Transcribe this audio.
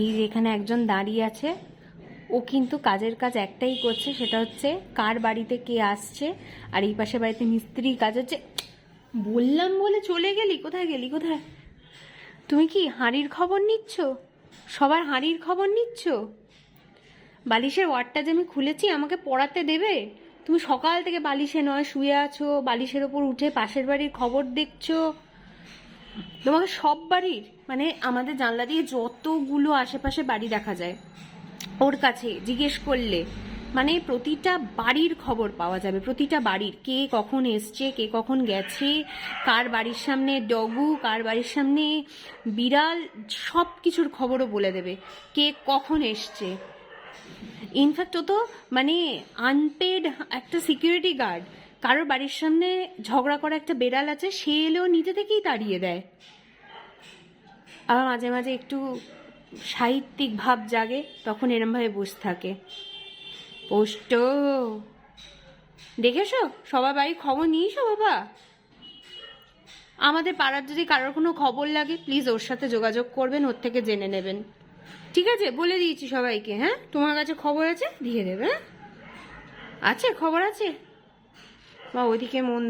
এই যে এখানে একজন দাঁড়িয়ে আছে, ও কিন্তু কাজের কাজ একটাই করছে, সেটা হচ্ছে কার বাড়িতে কে আসছে, আর এই পাশে বাড়িতে মিস্ত্রি কাজ হচ্ছে। বললাম বলে চলে গেলি, কোথায় গেলি, কোথায়? তুমি কি হাঁড়ির খবর নিচ্ছ? সবার হাঁড়ির খবর নিচ্ছ? বালিশের ওয়ার্ডটা যে আমি খুলেছি, আমাকে পড়াতে দেবে? তুমি সকাল থেকে বালিশে নয়, শুয়ে আছো, বালিশের ওপর উঠে পাশের বাড়ির খবর দেখছ। তোমাকে সব বাড়ির মানে আমাদের জানলা দিয়ে যতগুলো আশেপাশে বাড়ি দেখা যায়, ওর কাছে জিজ্ঞেস করলে মানে প্রতিটা বাড়ির খবর পাওয়া যাবে, প্রতিটা বাড়ির, কে কখন এসছে, কে কখন গেছে, কার বাড়ির সামনে ডগু, কার বাড়ির সামনে বিড়াল সব কিছুর খবরও বলে দেবে, কে কখন এসছে। ইনফ্যাক্ট ও তো মানে আনপেড একটা সিকিউরিটি গার্ড কারোর বাড়ির সামনে ঝগড়া করা একটা বেড়াল আছে, সে এলেও নিজে থেকেই তাড়িয়ে দেয়। আবার মাঝে মাঝে একটু সাহিত্যিক ভাব জাগে, তখন এরমভাবে বসে থাকে। পোস্ট দেখেছ? সবার বাড়ির খবর নিয়েছো বাবা? আমাদের পাড়ার যদি কারোর কোনো খবর লাগে প্লিজ ওর সাথে যোগাযোগ করবেন, ওর থেকে জেনে নেবেন। ঠিক আছে? বলে দিয়েছি সবাইকে হ্যাঁ? তোমার কাছে খবর আছে? দিয়ে দেবে হ্যাঁ? আছে? খবর আছে? বা ওইদিকে মন